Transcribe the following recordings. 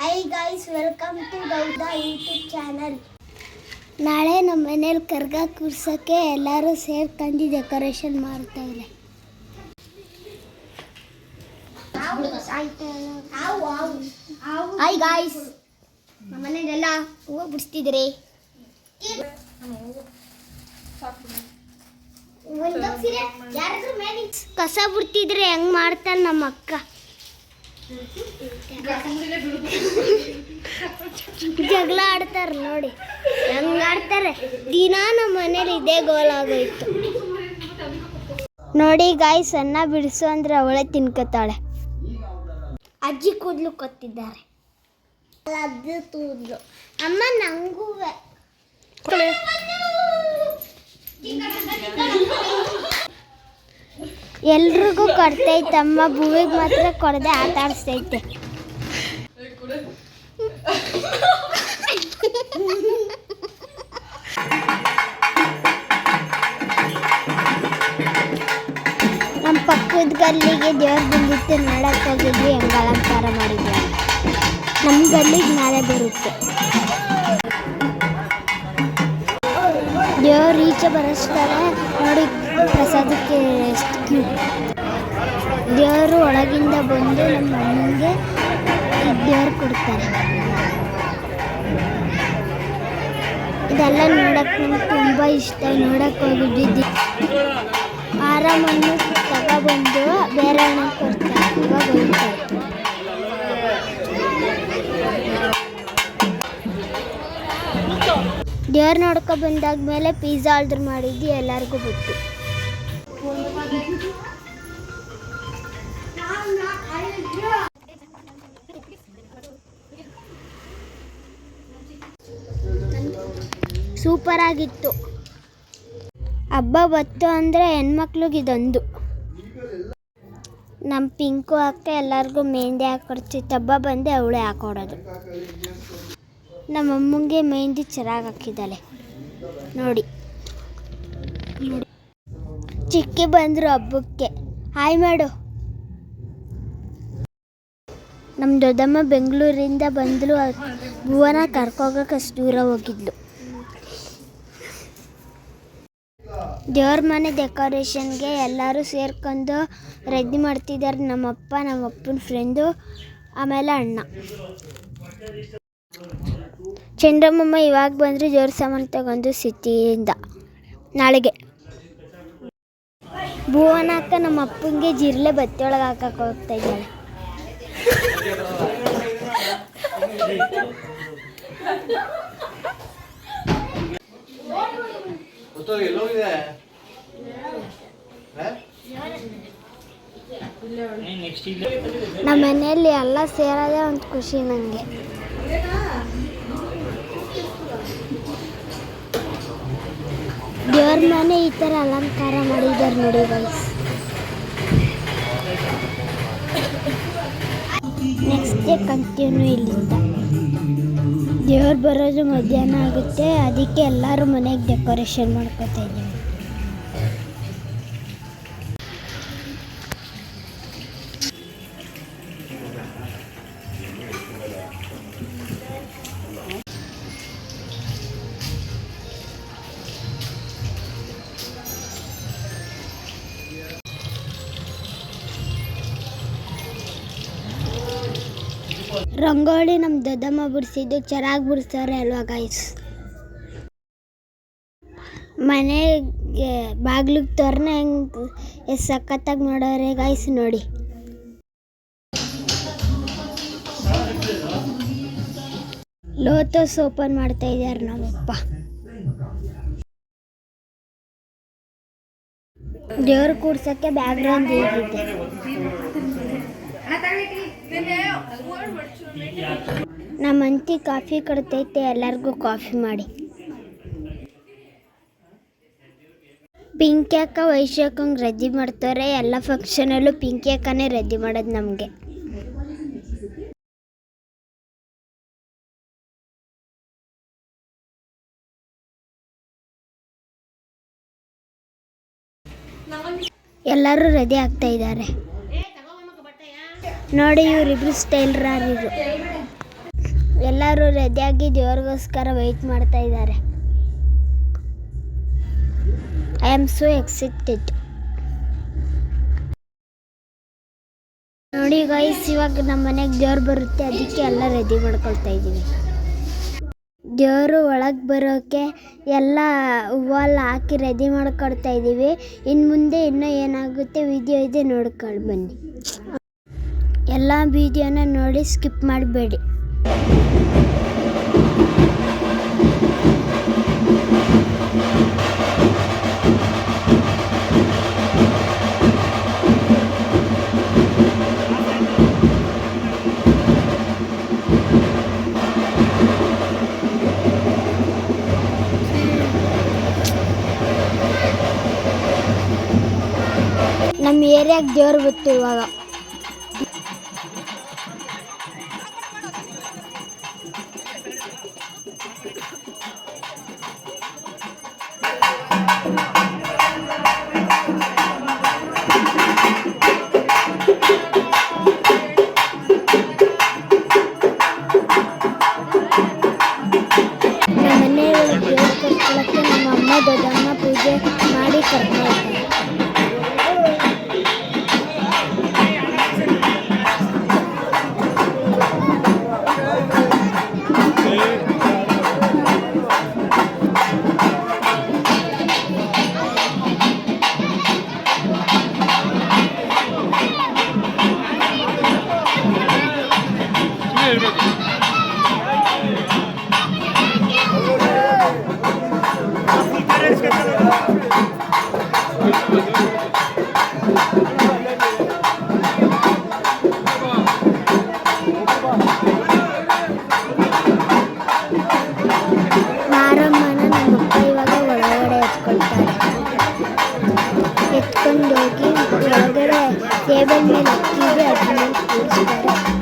Hi guys welcome to Gowda YouTube channel ನಾಳೆ ನಮ್ಮ ಮನೇಲಿ ಕರ್ಗ ಕೂರ್ಸೋಕ್ಕೆ ಎಲ್ಲರೂ ಸೇರ್ಕೊಂಡು ಡೆಕೋರೇಷನ್ ಮಾಡ್ತಾವ್ರೆ ಹೈ ಗಾಯ್ಸ್ ನಮ್ಮ ಮನೇಲೆಲ್ಲ ಹೂವು ಬಿಡಿಸ್ತಿದ್ರಿ ಕಸ ಬಿಡ್ತಿದ್ರೆ ಹೆಂಗ್ ಮಾಡ್ತಾನೆ ನಮ್ಮ ಅಕ್ಕ? ಜಗಳ ಆಡ್ತಾರೆ ನೋಡಿ. ಹೆಂಗ್ ಆಡ್ತಾರೆ? ದಿನ ನಮ್ಮ ಮನೇಲಿ ಇದೇ ಗೋಲ್ ಆಗೋಯ್ತು. ನೋಡಿ ಗಾಯಿ ಸಣ್ಣ ಬಿಡಿಸು ಅಂದ್ರೆ ಅವಳೆ ತಿನ್ಕೋತಾಳೆ. ಅಜ್ಜಿ ಕೂದಲು ಕೊತ್ತಿದ್ದಾರೆ. ಅದು ಕೂದಲು ಅಮ್ಮ ನಂಗೂ ಎಲ್ರಿಗೂ ಕೊಡ್ತೈತೆ ಅಮ್ಮ. ಭೂವಿಗೆ ಮಾತ್ರ ಕೊಡದೆ ಆಟ ಆಡಿಸ್ತೈತೆ. ನಮ್ಮ ಪಕ್ಕದ ಗಲ್ಲಿಗೆ ದೇವ್ರ ಬಂದಿತ್ತು ನೋಡಕ್ಕೆ ಹೋಗಿದ್ವಿ, ಹೆಂಗ ಅಲಂಕಾರ ಮಾಡಿದ್ವಿ ನಮ್ಮ ಗಲ್ಲಿಗೆ ನಾಳೆ ಬರುತ್ತೆ. ದೇವ್ರ ಈಚೆ ಬರಸ್ತಾರೆ. ನೋಡಿ, ಪ್ರಸಾದಕ್ಕೆ. ದೇವರು ಒಳಗಿಂದ ಬಂದು ನಮ್ಮ ಅಮ್ಮನಿಗೆ ದೇವ್ರು ಕೊಡ್ತಾರೆ. ಇದೆಲ್ಲ ನೋಡಕ್ಕೆ ನಂಗೆ ತುಂಬ ಇಷ್ಟ. ನೋಡಕ್ಕೆ ಹೋಗಿದ್ದು ಆರಾಮನ್ನು ತಗೊಬಂದು ಬೇರೆ ಹಣ ಕೊಡ್ತಾರೆ. ಇವಾಗ ಹೋಗ್ತಾರೆ. ದೇವ್ರು ನೋಡ್ಕೊ ಬಂದಾದ್ಮೇಲೆ ಪಿಜ್ಜಾ ಆರ್ಡರ್ ಮಾಡಿದ್ದು, ಎಲ್ಲರಿಗೂ ಬಿಟ್ಟು. ಸೂಪರ್ ಆಗಿತ್ತು. ಹಬ್ಬ ಬತ್ತು ಅಂದರೆ ಹೆಣ್ಮಕ್ಳಿಗೆ ಇದೊಂದು. ನಮ್ಮ ಪಿಂಕು ಅಕ್ಕ ಎಲ್ಲರಿಗೂ ಮೆಹಂದಿ ಹಾಕೊಡ್ತಿತ್ತು. ಹಬ್ಬ ಬಂದೆ ಅವಳೇ ಹಾಕೊಡೋದು. ನಮ್ಮ ಅಮ್ಮಂಗೆ ಮೆಹಂದಿ ಚೆನ್ನಾಗಿ ಹಾಕಿದ್ದಾಳೆ. ನೋಡಿ. ಚಿಕ್ಕಿ ಬಂದರು ಹಬ್ಬಕ್ಕೆ. ಹಾಯ್ ಮಾಡು. ನಮ್ಮ ದೊಡ್ಡಮ್ಮ ಬೆಂಗಳೂರಿಂದ ಬಂದಳು ಭುವನ ಕರ್ಕೋಗಕ್ಕೆ ಅಷ್ಟು ದೂರ ಹೋಗಿದ್ಲು. ದೇವ್ರ ಮನೆ ಡೆಕೋರೇಷನ್ಗೆ ಎಲ್ಲರೂ ಸೇರ್ಕೊಂಡು ರೆಡಿ ಮಾಡ್ತಿದ್ದಾರೆ ನಮ್ಮಪ್ಪ, ನಮ್ಮಪ್ಪನ ಫ್ರೆಂಡು ಆಮೇಲೆ ಅಣ್ಣ. ಚಂದ್ರಮ್ಮಮ್ಮ ಇವಾಗ ಬಂದರೆ ಜೋರು ಸಾಮಾನು ತಗೊಂಡು ಸಿಟಿಯಿಂದ. ನಾಳೆಗೆ. ಭುವನ ಅಕ್ಕ ನಮ್ಮ ಅಪ್ಪಂಗೆ ಜಿರ್ಲೆ ಬತ್ತಿಯೊಳಗೆ ಹಾಕಕ್ ಹಾಕಕ್ಕೆ ಹೋಗ್ತಾ ಇದ್ದಾಳೆ. ನಮ್ಮ ಮನೆಯಲ್ಲಿ ಎಲ್ಲ ಸೇರೋದೇ ಒಂದು ಖುಷಿ ನನಗೆ ದೇವ್ರ ಮನೆ ಈ ಥರ ಅಲಂಕಾರ ಮಾಡಿದ್ದಾರೆ ನೋಡಿ ಗೈಸ್ ನೆಕ್ಸ್ಟ್ ಡೇ ಕಂಟಿನ್ಯೂ ಇಲ್ಲಿಂದ. ದೇವ್ರು ಬರೋದು ಮಧ್ಯಾಹ್ನ ಆಗುತ್ತೆ, ಅದಕ್ಕೆ ಎಲ್ಲರೂ ಮನೆಗೆ ಡೆಕೋರೇಷನ್ ಮಾಡ್ಕೋತಾ ಇದ್ದೀವಿ ರಂಗೋಲಿ ನಮ್ಮ ದೊಡ್ಡಮ್ಮ ಬಿಡಿಸಿದ್ದು ಚೆನ್ನಾಗಿ ಬಿಡಿಸ್ತಾರೆ ಅಲ್ವಾ ಗಾಯ್ಸ್ ಮನೆಗೆ ಬಾಗ್ಲಿಗೆ ತೋರಣ ಹೆಂಗೆ ಎಷ್ಟು ಸಖತ್ತಾಗಿ ಮಾಡೋರೆ ಗಾಯ್ಸ್ ನೋಡಿ. ಲೋಟಸ್ ಓಪನ್ ಮಾಡ್ತಾ ಇದ್ದಾರೆ ನಮ್ಮಪ್ಪ. ದೇವ್ರ ಕೂಡ್ಸಕ್ಕೆ ಬ್ಯಾಕ್ಗ್ರೌಂಡ್ ಹೇಗಿದೆ. ನಮ್ಮ ಅಂತಿ ಕಾಫಿ ಕೊಡ್ತೈತೆ, ಎಲ್ಲರಿಗೂ ಕಾಫಿ ಮಾಡಿ. ಪಿಂಕಿ ಅಕ್ಕ ವೈಶಾಖಂಗೆ ರದ್ದಿ ಮಾಡ್ತಾರೆ, ಎಲ್ಲ ಫಂಕ್ಷನಲ್ಲೂ ಪಿಂಕಿ ಅಕ್ಕನೇ ರದ್ದಿ ಮಾಡೋದು ನಮಗೆ. ಎಲ್ಲರೂ ರೆಡಿ ಆಗ್ತಾ ಇದ್ದಾರೆ. ನೋಡಿ ಇವರಿಬ್ರು ಸ್ಟೈಲ್ ಇವರು ಎಲ್ಲರೂ ರೆಡಿಯಾಗಿ ದೇವ್ರಿಗೋಸ್ಕರ ವೆಯ್ಟ್ ಮಾಡ್ತಾ ಇದ್ದಾರೆ. ಐ ಆಮ್ ಸೋ ಎಕ್ಸೈಟೆಡ್ ನೋಡಿ ಗೈಸ್ ಇವಾಗ ನಮ್ಮ ಮನೆಗೆ ದೇವ್ರು ಬರುತ್ತೆ, ಅದಕ್ಕೆ ಎಲ್ಲ ರೆಡಿ ಮಾಡ್ಕೊಳ್ತಾ ಇದ್ದೀವಿ. ದೇವರು ಒಳಗೆ ಬರೋಕ್ಕೆ ಎಲ್ಲ ಹೂವಲ್ಲ ಹಾಕಿ ರೆಡಿ ಮಾಡ್ಕೊಡ್ತಾ ಇದ್ದೀವಿ. ಇನ್ನು ಮುಂದೆ ಇನ್ನೂ ಏನಾಗುತ್ತೆ ವಿಡಿಯೋ ಇದೆ ನೋಡ್ಕೊಂಡು ಬನ್ನಿ. ಎಲ್ಲ ವಿಡಿಯೋನ ನೋಡಿ ಸ್ಕಿಪ್ ಮಾಡಬೇಡಿ. ನಮ್ಮ ಏರಿಯಾಗೆ ದೇವ್ರು ಬಿತ್ತು ಇವಾಗ 有几个？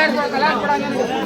ನಮ್ಮ ಅಕ್ಕಂದಿರು